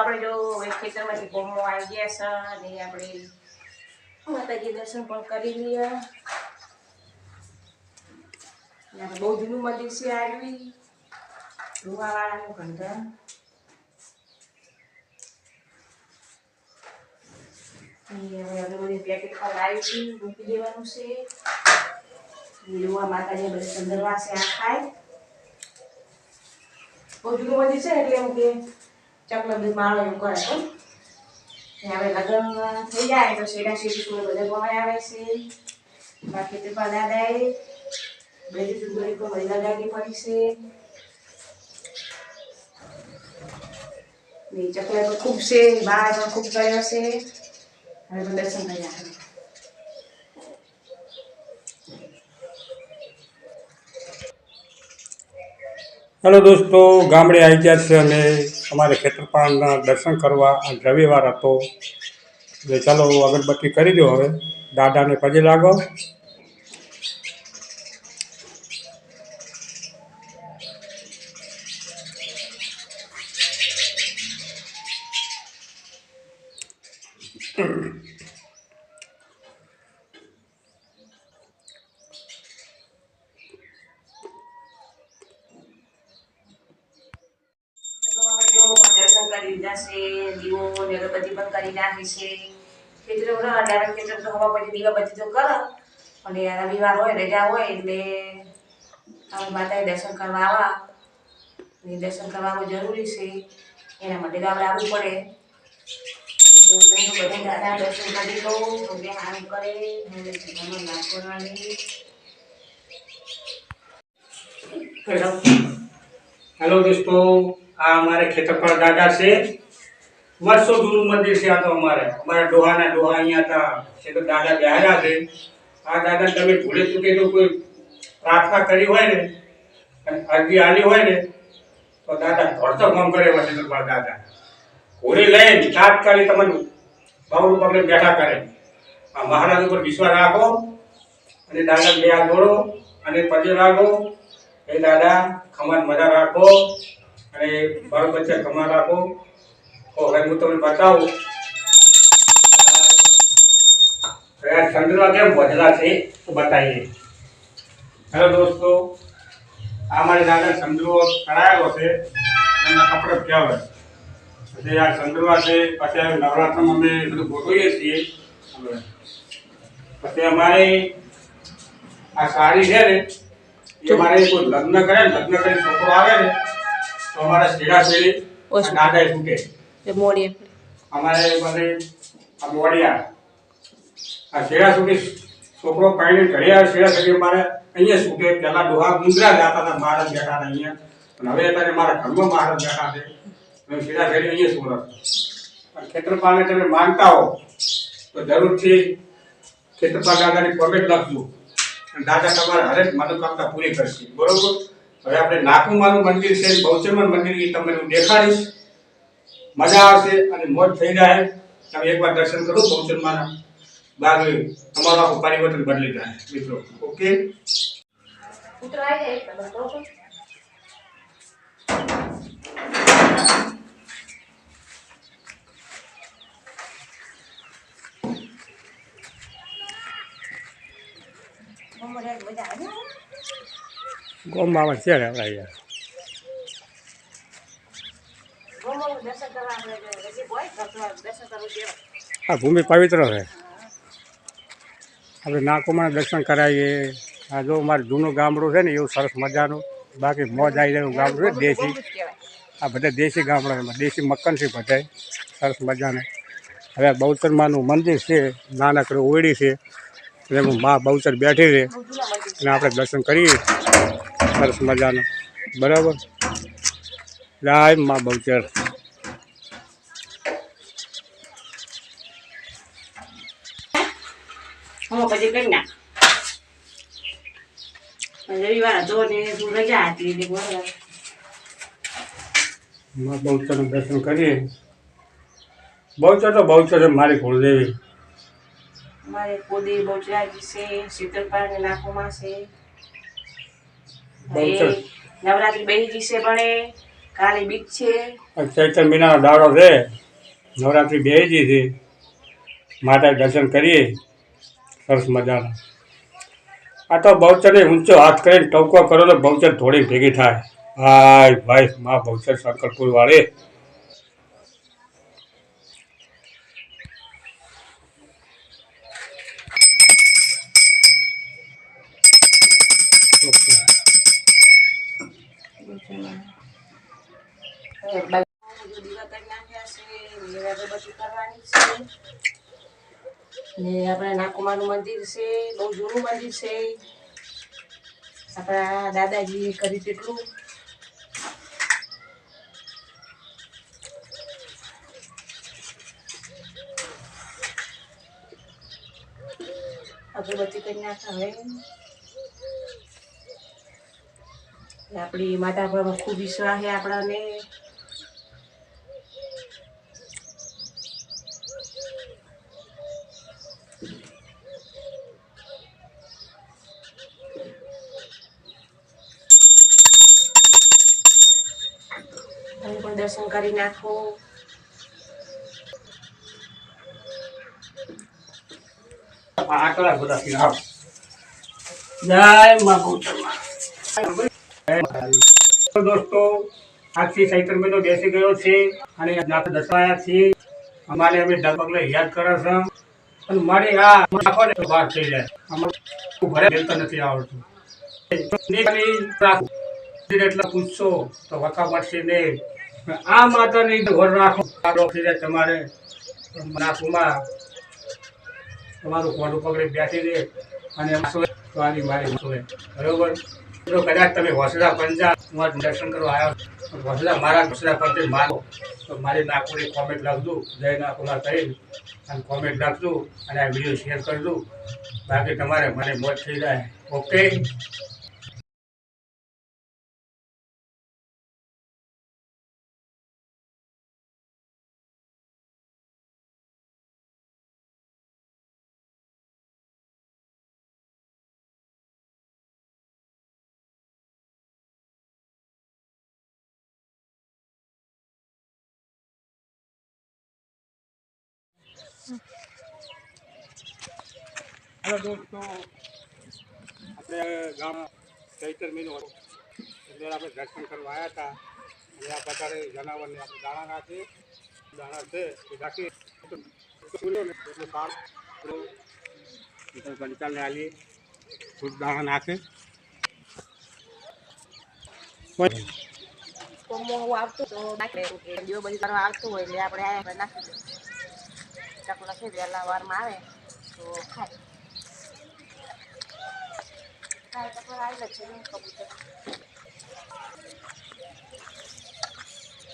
આપણે જો હવે ખેતરમાંથી ગોમો આવી ગયા છે અને આપણે માતાજી દર્શન પણ કરી લઈએ અને આપણે બહુ જૂનું મંદિર છે આવી ધુવાવાળાનું ઘંટા અને હવે આપણે બધી પેકેટ પર આવી છે મૂકી દેવાનું છે જોવા માતાજી બધા સંદરવા છે આ ખાય બહુ જૂનું મંદિર છે ને એટલે એમ કે ચકલો બી માળો એવું કરે તો હવે લગ્ન થઈ જાય તો શેડા શેડી સુર બધા ગવાય આવે છે. બાકી તે દાદાએ બધી સુંદરી કો મહિલા દાદી પડી છે. ને ચકલા તો ખૂબ છે બાર પણ ખૂબ કર્યો છે. હવે તો દર્શન કર્યા હેલો દોસ્તો, ગામડે આવી ગયા છે અને અમારે ખેતરપાળના દર્શન કરવા રવિવાર હતો. એટલે ચાલો, અગરબત્તી કરી દો હવે. દાદાને પગે લાગો તો અમે જો દર્શન કરી દીવો ને અગરબત્તી કરી નાખી છે. ખેતરો ના ડાયરેક્ટ તો હવા પછી દીવાબત્તી તો કરો. અને રવિવાર હોય, રજા હોય, એટલે અમે માતાએ દર્શન કરવા આવા. અને દર્શન કરવા જરૂરી છે. એના માટે આપણે આવવું પડે. તો બધા કરી તો કરે હેલો દોસ્તો. આ અમારે ખેતરપાળ દાદા છે. વર્ષો જૂનું મંદિર છે આ તો અમારે. અમારા ડોહાના ડોહા અહીંયા હતા. એ તો દાદા બેહાર્યા છે. આ દાદા તમે ભૂલે ચૂકે તો કોઈ પ્રાર્થના કરી હોય ને, અને અરજી આલી હોય ને, તો દાદા ધોડતો કામ કરે ખેતરપાળ દાદા. ઘોડી લઈને તાત્કાલિક તમને બાવડું પગલે બેઠા કરે. આ મહારાજ ઉપર વિશ્વાસ રાખો, અને દાદા બે હાથ જોડો, અને પગે લાગો. એ દાદા ખમાન મજા રાખો. અને બાળ બચ્ચા કમા રાખો. તો હવે હું તમને બતાવું. ચંદ્રવા કેમ વધેલા છે તો બતાવીએ. હેલો દોસ્તો આ મારી દાદા ચંદ્રુઓ કરાયેલો છે. એના કપડે કહેવાય. પછી આ ચંદ્રવા છે પછી નવરાત્રમાં અમે બધું ગોઠવીએ છીએ. પછી અમારે આ સાડી છે ને એ મારે કોઈ લગ્ન કરે ને લગ્ન કરીને છોકરો આવે ને તો અમારા સ્ટેડા શેડી ઓછું. ફૂટે એ મોડી અમારે મને આ મોડિયા આ શેડા સુધી છોકરો પાણી ઘરે આવે શેડા સુધી મારે અહીંયા છૂટે. પહેલા ડોહા મુંદ્રા જતા હતા મહારાજ બેઠા હતા અહીંયા. પણ હવે અત્યારે મારા ઘરમાં મહારાજ બેઠા છે. હું શેડા શેડી અહીંયા પણ ખેતરપાળને તમે માનતા હો તો જરૂરથી ખેતરપાળ દાદાની કોમેન્ટ લખજો. દાદા તમારા હરેક મનોકામના પૂરી કરશે. બરોબર? હવે આપણે નાકુમાનું મંદિર છે, બહુચરમન મંદિર એ તમને હું દેખાડીશ. મજા આવશે અને મોજ થઈ જાય તમે એકવાર દર્શન કરો બહુચરમાના બાદ તમારું આખું પરિવર્તન બદલી જાય મિત્રો. ઓકે? કૂતરો આવી જાય એટલે બરોબર મમ્મી મજા આવે ને? ગોમમાં છે ને આપણા અહીંયા. આ ભૂમિ પવિત્ર છે. આપણે નાકોમાં દર્શન કરાવીએ. આ જો મારું જૂનું ગામડું છે ને એવું સરસ મજાનું. બાકી મોજ આવી જાય એવું ગામડું છે દેશી. આ બધા દેશી ગામડા એમાં દેશી મક્કન છે બધા સરસ મજાને. હવે બહુચરમાનું મંદિર છે નાનકડું ઓયડી છે. એમાં મા બહુચર બેઠી છે. અને આપણે દર્શન કરીએ. સરસ મજાનો. બરાબર? લાય મા બહુચર પછી કરી નાખ. રવિવાર હતો ને તું રજા હતી એટલે બરાબર. મા બહુચરનું દર્શન કરીએ. બહુચર તો બહુચર મારી કુળદેવી. મારે કોદી બહુચરાજી છે શીતળપાળ ને નાખોમાં છે. નવરાત્રી બેહી જશે પણ કાલે બીક છે. ચૈતન મહિનાનો દાડો છે. નવરાત્રિ બેજી છે. માતા દર્શન કરીએ. સરસ મજાના. આ તો બહુચરને ઊંચો હાથ કરીને ટવકો કરો તો બહુચર થોડી ભેગી થાય. હાય ભાઈ મા બહુચર શંકરપુર વાળી હવે બાકી દીવા કરી નાખ્યા છે ને અગરબત્તી કરવાની છે ને આપણા નાકુમાનું મંદિર છે, બહુ જૂનું મંદિર છે. આપણા દાદાજીએ કરી તેટલું. અગરબત્તી કરી નાખ્યા હવે. આપણી માતા પર ખૂબ વિશ્વાસ છે આપણાને. દર્શન કરી નાખો દોસ્તો આજથી ચૈત્ર મહિનો બેસી ગયો છે અને દસવાયા છીએ અમારે અમે ડગલે યાદ કરે છે અને મારી આ નાખો ને બહાર થઈ જાય અમારે બેલતા નથી આવડતું એટલે પૂછશો તો વખા પડશે નહીં આ માતાની ઘર રાખો. તમારે. નાખુમાં તમારું ખોટું પકડી બેસી દે અને તમારી મારી સોય બરોબર? જો કદાચ તમે હોસડા પંચા હું દર્શન કરવા આવ્યો હોસડા મારા હોસડા પંચે મારો. તો મારી નાગપુરી કોમેન્ટ લખજો. જય નાગપુરા કરી અને કોમેન્ટ લખજો અને આ વીડિયો શેર કરજો. બાકી તમારે મને મોજ થઈ જાય. ઓકે હેલો દોસ્તો આપણે ગામ ચૈતર મહિનો હતો એટલે આપણે દર્શન કરવા આવ્યા હતા અને આ પ્રકારે જનાવરને આપણે દાણા નાખીએ દાણા છે એ નાખી સૂર્યો ને એટલે સારું આપણે કંટાળને આલીએ થોડું દાણા નાખે કોમો આવતું તો નાખે કે દીવો બધી કરવા આવતું હોય એટલે આપણે આ નાખી દઈએ ચકલા છે વહેલા વારમાં આવે. તો ખાય. ખાય તો પણ છે કબૂતર.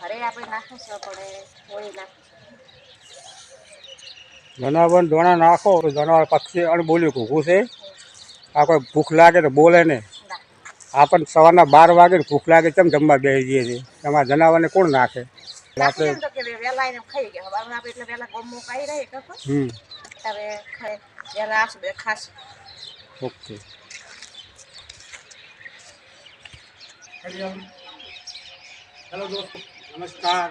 ઘરે આપણે નાખે છે પણ હોળી નાખે જનાવર દોણા નાખો તો જનાવર પક્ષી અણબોલ્યું ઘૂઘું છે. આ કોઈ ભૂખ લાગે તો બોલે ને. આપણને સવારના બાર વાગે ભૂખ લાગે તેમ જમવા બેસી જઈએ છીએ? એમાં જનાવરને કોણ નાખે? એટલે આપણે ને તો કે વહેલા એને ખાઈ ગયા હવે આપણે એટલે વેલા ગોમો ખાઈ રહે કખો હમ. હવે ખાઈ વેલા આસ બે ખાસ. ઓકે. હેલો દોસ્તો નમસ્કાર.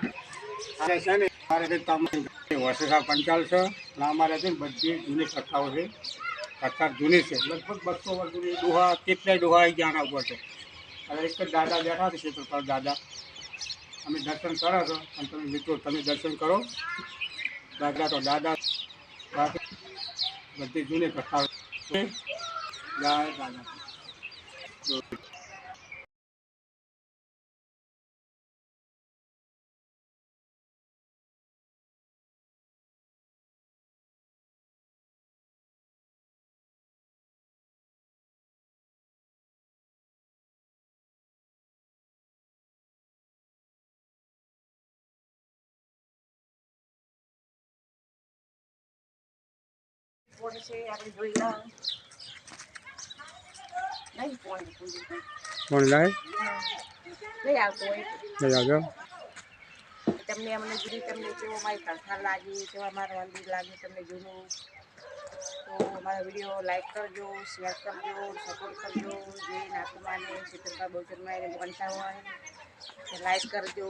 મારે છે ને મારે તમારી કામ વર્ષા પંચાલ છે અને અમારે છે ને બધી જૂની કથાઓ છે. કથા જૂની છે લગભગ બસો વર્ષ જૂની. ડોહા કેટલાય ડોહા આવી ગયા આના ઉપર છે. હવે એક જ દાદા બેઠા છે તો દાદા. અમે દર્શન કરો છો અને તમે મિત્રો, તમે દર્શન કરો. દાદા તો દાદા. બાકી બધી જૂની જય દાદા. પોણી છે આપણે જોઈ લાવ નહીં કોણ લાય? નહીં આવતો લઈ આવજો તમને અમને જુદી તમને કેવો મારી સંસ્થા લાગી કેવા મારા મંદિર લાગી તમને જૂનું તો અમારા વીડિયો લાઈક કરજો શેર કરજો સપોર્ટ કરજો. જે નાતુમાને સિત્તેરપા બહુચરમાં એને કંટા હોય લાઈક કરજો.